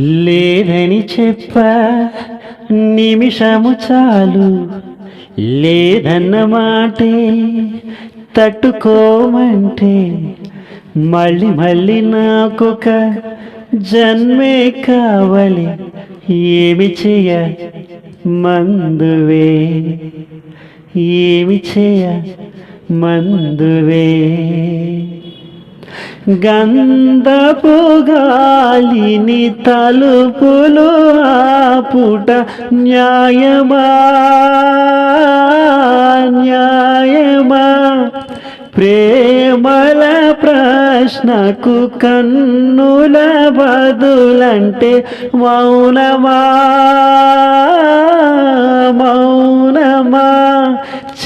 లేదని చెప్ప నిమిషము చాలు. లేదన్న మాటే తట్టుకోమంటే మళ్ళీ మళ్ళీ నాకొక జన్మే కావాలి. ఏమి చెయ్య మందువే? ఏమి చేయ మందువే? గంధపు గాలిని తలుపులు ఆపుట న్యాయమా? న్యాయమా? ప్రేమల ప్రశ్నకు కన్నుల బదులంటే మౌనమా మౌనమా?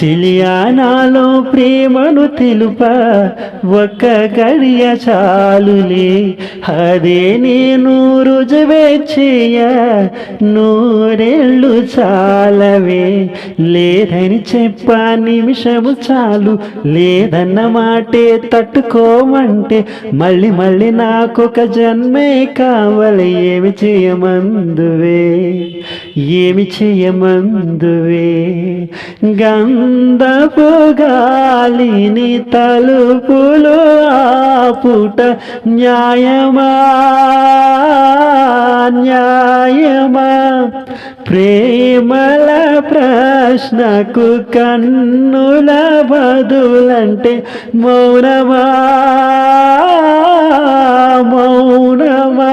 చిలియానాలో ప్రేమను తెలుప ఒక్క గడియ చాలులే. అదే నేను రుజువే చేయ నూరేళ్ళు చాలవే. లేదని చెప్ప నిమిషము చాలు లేదన్న మాటే తట్టుకోమంటే. మళ్ళీ మళ్ళీ నాకొక జన్మే కావాలి ఏమి చేయమందువే. ఏమి చేయమందువే? గంధపు గాలిని తలుపులు ఆపుట న్యాయమా? న్యాయమా? ప్రేమల ప్రశ్నకు కన్నుల బదులంటే మౌనమా? మౌనమా?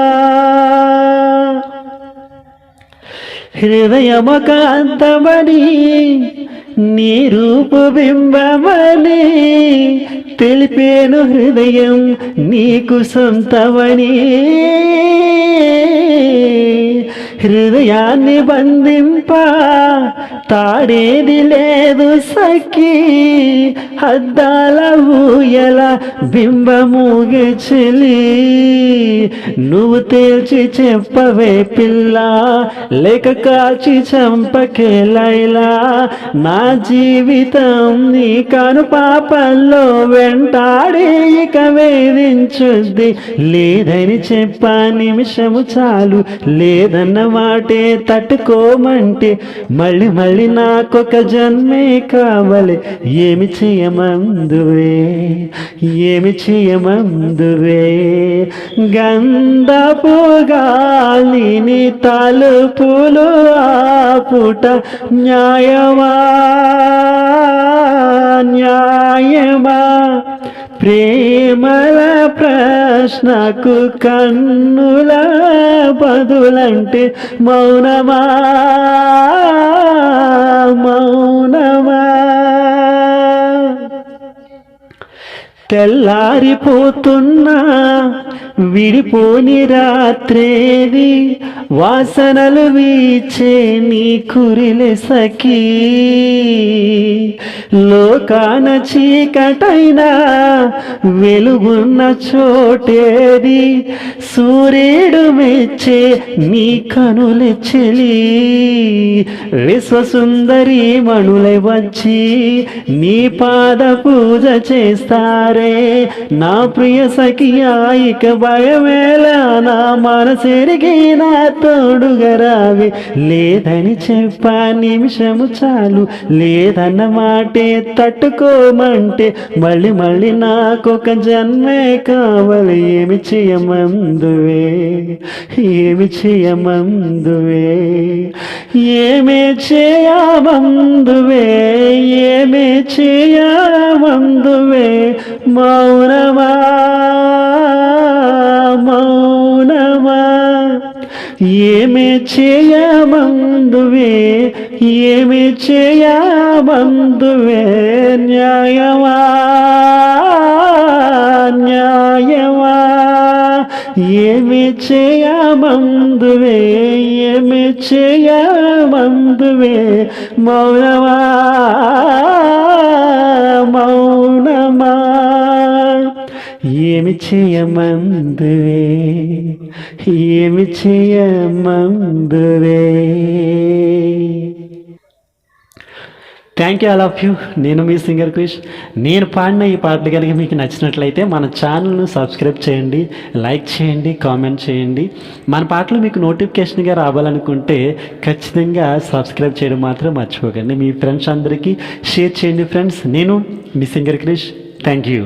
హృదయమకాంతమని నీ రూపబింబమని తెలిపేను హృదయం నీకు సొంతమని. హృదయాన్ని బంధింప తాడేది లేదు సఖి. అద్దాల ఊయల బింబమూగే చెలి నువ్వు తేల్చి చెప్పవే పిల్ల లేక కాల్చి చంపకే లైలా. నా జీవితం నీ కను పాపల్లో వెంటాడి ఇక వేధించుద్ది. లేదని చెప్పా నిమిషము చాలు. లేదన్న మాటే తట్టుకోమంటే మళ్ళీ మళ్ళీ నాకొక జన్మే కావాలి. ఏమి చేయమందువే? ఏమి చేయమందువే? గంధపు గాలిని తలుపులు ఆపుట న్యాయమా? న్యాయమా? ప్రేమల ప్రశ్నకు కన్నుల బదులంటే మౌనమా? మౌనమా తెల్లారిపోతున్నా విడిపోని రాత్రేది వాసనలు వీచే నీ కురిలే సఖీ. లోకాన చీకటైనా వెలుగున్న చోటేది సూర్యుడు మెచ్చే నీ కనులే చెలి. విశ్వసుందరి మణులై వచ్చి నీ పాద పూజ చేస్తారు? నా ప్రియ సఖియా ఇక భయమేలా నా మనసెరిగి నా రావి. లేదని చెప్పా నిమిషము చాలు. లేదన్న మాటే తట్టుకోమంటే మళ్ళీ మళ్ళీ నాకొక జన్మే కావాలి. ఏమి చేయమందువే? ఏమి చేయమందువే? ఏమి చేయమందువే? ఏమి చేయమందువే? మౌనమా మౌనమా. ఏమి చేయమందువే ఏమి చేయమందువే ఏమి చేయమందువే మౌనమా మౌనమా ఏమి చేయమందువే ఏమి చేయమందువే thank you all of you నేను మీ సింగర్ క్రిష్ నేను పాడిన ఈ పాటలు కనుక మీకు నచ్చినట్లయితే మన ఛానల్ను సబ్స్క్రైబ్ చేయండి లైక్ చేయండి కామెంట్ చేయండి. మన పాటలు మీకు నోటిఫికేషన్గా రావాలనుకుంటే ఖచ్చితంగా సబ్స్క్రైబ్ చేయడం మాత్రం మర్చిపోకండి. మీ ఫ్రెండ్స్ అందరికీ షేర్ చేయండి ఫ్రెండ్స్ నేను మీ సింగర్ క్రిష్ థ్యాంక్ యూ